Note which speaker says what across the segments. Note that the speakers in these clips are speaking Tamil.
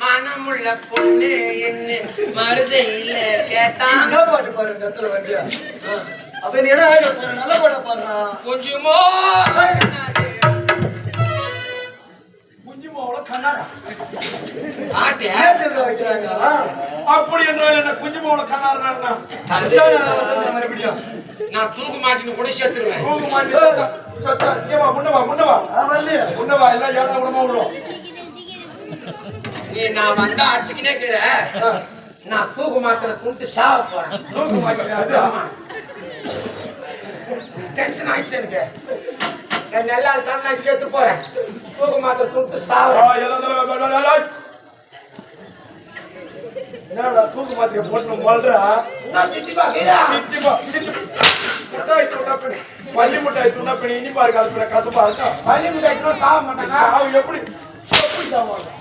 Speaker 1: மனமுள்ள பொண்ணு என்ன மருதையில கேட்டான்
Speaker 2: என்ன பாட்டு பாரு இந்த இடத்துல வந்தியா? அப்ப நீ என்ன ஆயிட போற நல்ல பாட பாடுறா.
Speaker 1: கொஞ்சமோ.
Speaker 2: குஞ்சுமா
Speaker 3: அப்படி என்றால் என்ன குஞ்சு போல கண்ணாருனா
Speaker 2: மறுபடியும்?
Speaker 1: நான் தூக்கு மாட்டின்னு கூட செத்துருவேன்
Speaker 3: தூக்கு மாட்டி சத்தா சத்தா இங்க வா முன்ன வா முன்ன வா.
Speaker 2: ஆ, வரலையே
Speaker 3: முன்ன வா எல்லாம் ஏடா
Speaker 1: நீ நான் வந்தா அடிச்சுக்கினே இருக்கிற. நான் தூக்கு மாத்திர துண்டு சாவ போறேன்.
Speaker 3: தூக்கு மாட்டி அது
Speaker 1: ஆமா. டென்ஷன் ஆயிடுச்சு எனக்கு. என் நெல்லால் தான் நான் சேர்த்து போறேன்.
Speaker 3: என்னடா தூக்கு மாத்திரை போட்டு மிட்டாய் பள்ளி மிட்டாய் இனிப்பா இருக்கா அது பின்ன கசப்பா இருக்கா?
Speaker 1: பள்ளி சாவ மாட்டாங்க.
Speaker 3: சாவு எப்படி? எப்படி சாவாங்க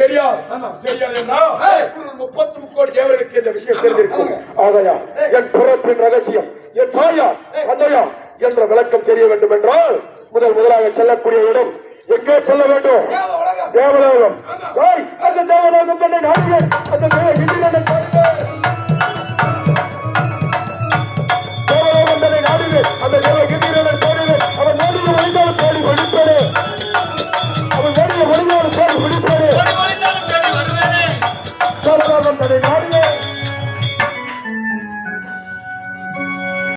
Speaker 3: தெரியாது.
Speaker 1: ஆமா.
Speaker 3: தெரியாதுன்னா
Speaker 1: ஏய்.
Speaker 3: சுருள் முப்பத்து முக்கோடி தேவர்களுக்கு இந்த விஷயம் தெரிந்திருக்கும். ஆகையா என் ரகசியம் தாயா தந்தையா என்ற விளக்கம் தெரிய வேண்டும் என்றால் முதல் முதலாக செல்லக்கூடிய இடம் எங்கே செல்ல வேண்டும்? தேவலோகம் அந்த தேவலோகம் தன்னை நாடுவேன் அந்த தேவ